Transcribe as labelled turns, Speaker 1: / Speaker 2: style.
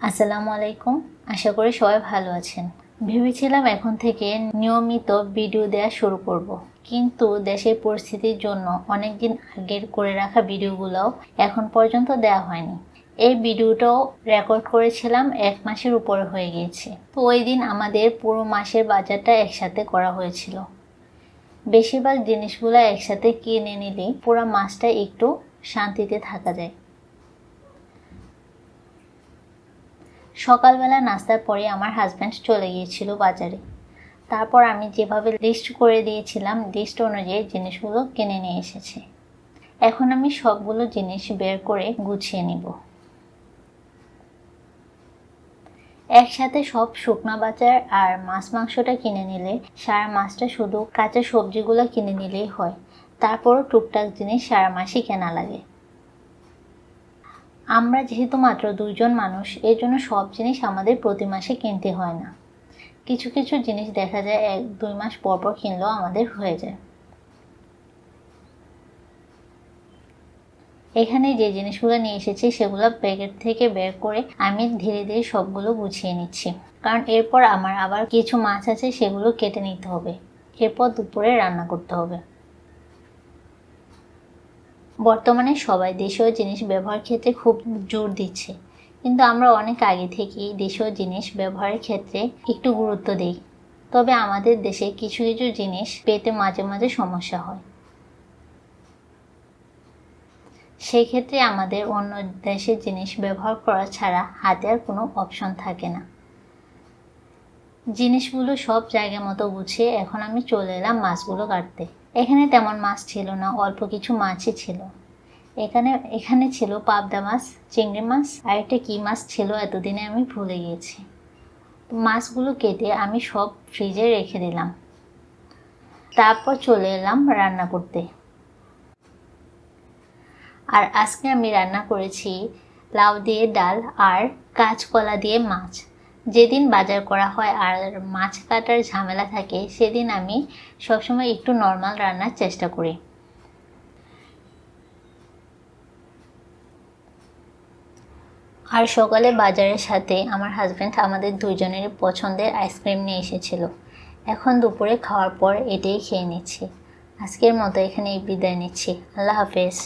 Speaker 1: আসসালামু আলাইকুম। আশা করি সবাই ভালো আছেন। ভেবেছিলাম এখন থেকে নিয়মিত ভিডিও দেওয়া শুরু করব। কিন্তু দেশের পরিস্থিতির জন্য অনেক দিন আগের করে রাখা ভিডিওগুলোও এখন পর্যন্ত দেওয়া হয়নি। এই ভিডিওটাও রেকর্ড করেছিলাম এক মাসের উপরে হয়ে গিয়েছে। তো ওই দিন আমাদের পুরো মাসের বাজারটা একসাথে করা হয়েছিল। বেশিরভাগ জিনিসগুলো একসাথে কিনে নিলে পুরো মাসটা একটু শান্তিতে থাকা যায়। সকালবেলা নাস্তার পরে আমার হাজব্যান্ড চলে গিয়েছিল বাজারে। তারপর আমি যেভাবে লিস্ট করে দিয়েছিলাম লিস্ট অনুযায়ী জিনিসগুলো কিনে নিয়ে এসেছে। এখন আমি সবগুলো জিনিস বের করে গুছিয়ে নিব। একসাথে সব শুকনা বাজার আর মাছ মাংসটা কিনে নিলে, সারা মাছটা শুধু কাঁচা সবজিগুলো কিনে নিলেই হয়। তারপরও টুকটাক জিনিস সারা মাসই কেনা লাগে। আমরা যেহেতু মাত্র দুইজন মানুষ, এর জন্য সব জিনিস আমাদের প্রতি মাসে কিনতে হয় না। কিছু কিছু জিনিস দেখা যায় এক, দুই মাস পর পর কিনলেও আমাদের হয়ে যায়। এখানে যে জিনিসগুলো নিয়ে এসেছি, সেগুলো প্যাকেট থেকে বের করে আমি ধীরে ধীরে সবগুলো গুছিয়ে নিচ্ছি। কারণ এরপর আমার আবার কিছু মাছ আছে, সেগুলো কেটে নিতে হবে। এরপর দুপুরে রান্না করতে হবে। বর্তমানে সবাই দেশীয় জিনিস ব্যবহার ক্ষেত্রে খুব জোর দিচ্ছে। কিন্তু আমরা অনেক আগে থেকেই দেশীয় জিনিস ব্যবহারের ক্ষেত্রে একটু গুরুত্ব দিই। তবে আমাদের দেশে কিছু কিছু জিনিস পেতে মাঝে মাঝে সমস্যা হয়। সেই ক্ষেত্রে আমাদের অন্য দেশের জিনিস ব্যবহার করা ছাড়া হাতে আর কোনো অপশন থাকে না। জিনিসগুলো সব জায়গা মতো গুছিয়ে এখন আমি চলে এলাম মাছগুলো কাটতে। এখানে তেমন মাছ ছিল না, অল্প কিছু মাছই ছিল। এখানে এখানে ছিল পাবদা মাছ, চিংড়ি মাছ, আর একটা কী মাছ ছিল এতদিনে আমি ভুলে গিয়েছি। মাছগুলো কেটে আমি সব ফ্রিজে রেখে দিলাম। তারপর চলে এলাম রান্না করতে। আর আজকে আমি রান্না করেছি লাউ দিয়ে ডাল আর কাঁচকলা দিয়ে মাছ। যেদিন বাজার করা হয় আর মাছ কাটার ঝামেলা থাকে, সেদিন আমি সবসময় একটু নর্মাল রান্নার চেষ্টা করি। আর সকালে বাজারের সাথে আমার হাজব্যান্ড আমাদের দুজনের পছন্দের আইসক্রিম নিয়ে এসেছিল। এখন দুপুরে খাওয়ার পর এটাই খেয়ে নিচ্ছি। আজকের মতো এখানেই বিদায় নিচ্ছি। আল্লাহ হাফেজ।